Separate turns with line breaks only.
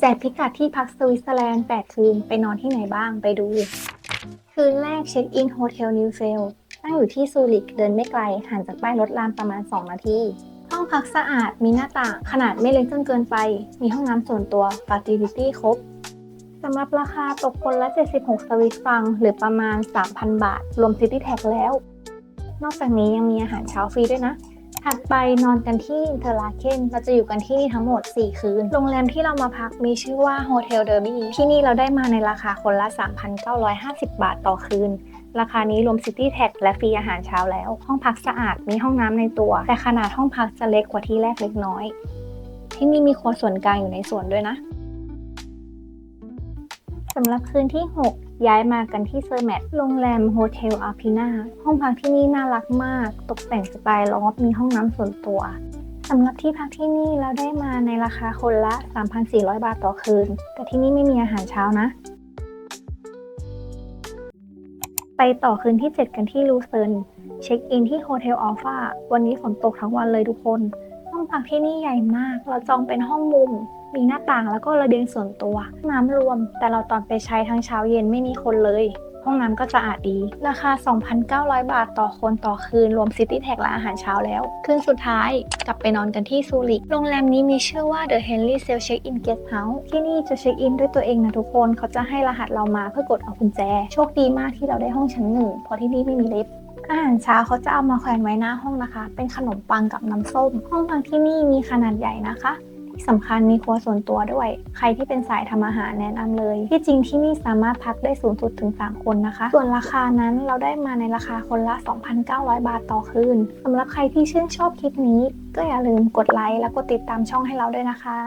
แจกพิกัดที่พักสวิตเซอร์แลนด์ 8 คืน ไปนอนที่ไหนบ้างไปดู คืนแรกเช็คอินโฮเทลนิวเซลตั้งอยู่ที่ซูริกเดินไม่ไกล ห่างจากป้ายรถรามประมาณ 2 นาที ห้องพักสะอาดมีหน้าต่างขนาดไม่เล็กจนเกินไป มีห้องน้ำส่วนตัวฟ a ซิลิตี้ครบสำหรับราคาตกคนละ 76 สวิตฟัง หรือประมาณ 3,000 บาท รวมซิตี้แท็กแล้ว นอกจากนี้ยังมีอาหารเช้าฟรีด้วยนะ ถัดไปนอนกันที่อินเทอร์ลาเคนเราจะอยู่กันที่นี่ทั้งหมด 4 คืน โรงแรมที่เรามาพักมีชื่อว่าโฮเทลเดอร์บี้ที่นี่เราได้มาในราคาคนละ 3,950 บาทต่อคืน ราคานี้รวมซิตี้แท็กและฟรีอาหารเช้าแล้ว ห้องพักสะอาดมีห้องน้ำในตัว แต่ขนาดห้องพักจะเล็กกว่าที่แรกเล็กน้อย ที่นี่มีครัวส่วนกลางอยู่ในสวนด้วยนะสำหรับคืนที่ 6 ย้ายมากันที่เซอร์แมทโรงแรมโฮเทลอาพีนาห้องพักที่นี่น่ารักมาก ตกแต่งสไตล์ลอฟมีห้องน้ำส่วนตัวสำหรับที่พักที่นี่เราได้มาในราคาคนละ 3,400 บาทต่อคืน แต่ที่นี่ไม่มีอาหารเช้านะ ไปต่อคืนที่ 7 กันที่ลูเซิร์นเช็คอินที่โฮเทลอัลฟาวันนี้ฝนตกทั้งวันเลยทุกคน ห้องพักที่นี่ใหญ่มาก เราจองเป็นห้องมุม มีหน้าต่างแล้วก็ระเบียงส่วนตัว น้ำรวม แต่เราตอนไปใช้ทั้งเช้าเย็นไม่มีคนเลย ห้องน้ำก็สะอาดดี ราคา 2,900 บาทต่อคนต่อคืน รวมซิตี้แท็กและอาหารเช้าแล้ว คืนสุดท้ายกลับไปนอนกันที่ซูริก โรงแรมนี้มีชื่อว่า The Henry Self Check In Guest House ที่นี่จะเช็คอินด้วยตัวเองนะทุกคน เขาจะให้รหัสเรามาเพื่อกดเอากุญแจ โชคดีมากที่เราได้ห้องชั้นหนึ่งเพราะที่นี่ไม่มีลิฟต์อาหารเช้าเขาจะเอามาแขวนไว้หน้าห้องนะคะ เป็นขนมปังกับน้ำส้ม ห้องพักที่นี่มีขนาดใหญ่นะคะ ที่สำคัญมีครัวส่วนตัวด้วย ใครที่เป็นสายทำอาหารแนะนำเลย ที่จริงที่นี่สามารถพักได้สูงสุดถึง 3 คนนะคะ ส่วนราคานั้นเราได้มาในราคาคนละ 2,900 บาทต่อคืนสำหรับใครที่ชื่นชอบคลิปนี้ ก็อย่าลืมกดไลค์และกดติดตามช่องให้เราด้วยนะคะ